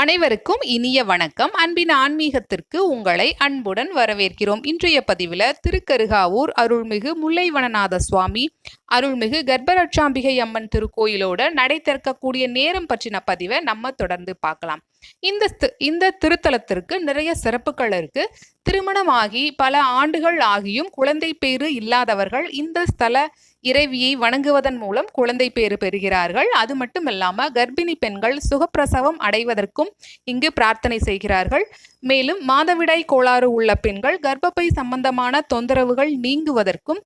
அனைவருக்கும் இனிய வணக்கம். அன்பின் ஆன்மீகத்திற்கு உங்களை அன்புடன் வரவேற்கிறோம். இன்றைய பதிவில் திருக்கருகாவூர் அருள்மிகு முல்லைவனநாத சுவாமி அருள்மிகு கர்ப்பரட்சாம்பிகை அம்மன் திருக்கோயிலோட நடை திறக்கக்கூடிய நேரம் பற்றின பதிவை நம்ம தொடர்ந்து பார்க்கலாம். இந்த இந்த திருத்தலத்திற்கு நிறைய சிறப்புகள் இருக்கு. திருமணமாகி பல ஆண்டுகள் ஆகியும் குழந்தை பேறு இல்லாதவர்கள் இந்த ஸ்தல இறைவியை வணங்குவதன் மூலம் குழந்தை பேறு பெறுகிறார்கள். அது மட்டுமல்லாமல் கர்ப்பிணி பெண்கள் சுகப்பிரசவம் அடைவதற்கும் இங்கு பிரார்த்தனை செய்கிறார்கள். மேலும் மாதவிடாய் கோளாறு உள்ள பெண்கள் கர்ப்பப்பை சம்பந்தமான தொந்தரவுகள் நீங்குவதற்கும்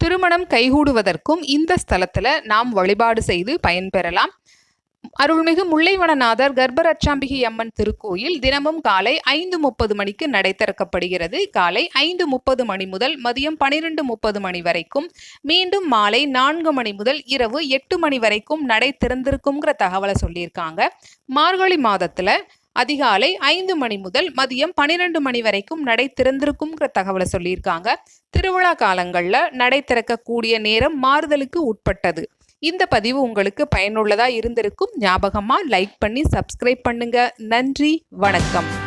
திருமணம் கைகூடுவதற்கும் இந்த ஸ்தலத்துல நாம் வழிபாடு செய்து பயன்பெறலாம். அருள்மிகு முல்லைவனநாதர் கர்ப்பரட்சாம்பிகை அம்மன் திருக்கோயில் தினமும் காலை ஐந்து முப்பது மணிக்கு நடை திறக்கப்படுகிறது. காலை ஐந்து முப்பது மணி முதல் மதியம் பனிரெண்டு முப்பது மணி வரைக்கும் மீண்டும் மாலை நான்கு மணி முதல் இரவு எட்டு மணி வரைக்கும் நடை திறந்திருக்குங்கிற தகவலை சொல்லியிருக்காங்க. மார்கழி மாதத்துல அதிகாலை ஐந்து மணி முதல் மதியம் பன்னிரெண்டு மணி வரைக்கும் நடை திறந்திருக்குங்கிற தகவலை சொல்லியிருக்காங்க. திருவிழா காலங்களில் நடை திறக்கக்கூடிய நேரம் மாறுதலுக்கு உட்பட்டது. இந்த பதிவு உங்களுக்கு பயனுள்ளதாக இருந்திருக்கும். ஞாபகமாக லைக் பண்ணி சப்ஸ்கிரைப் பண்ணுங்கள் நன்றி. வணக்கம்.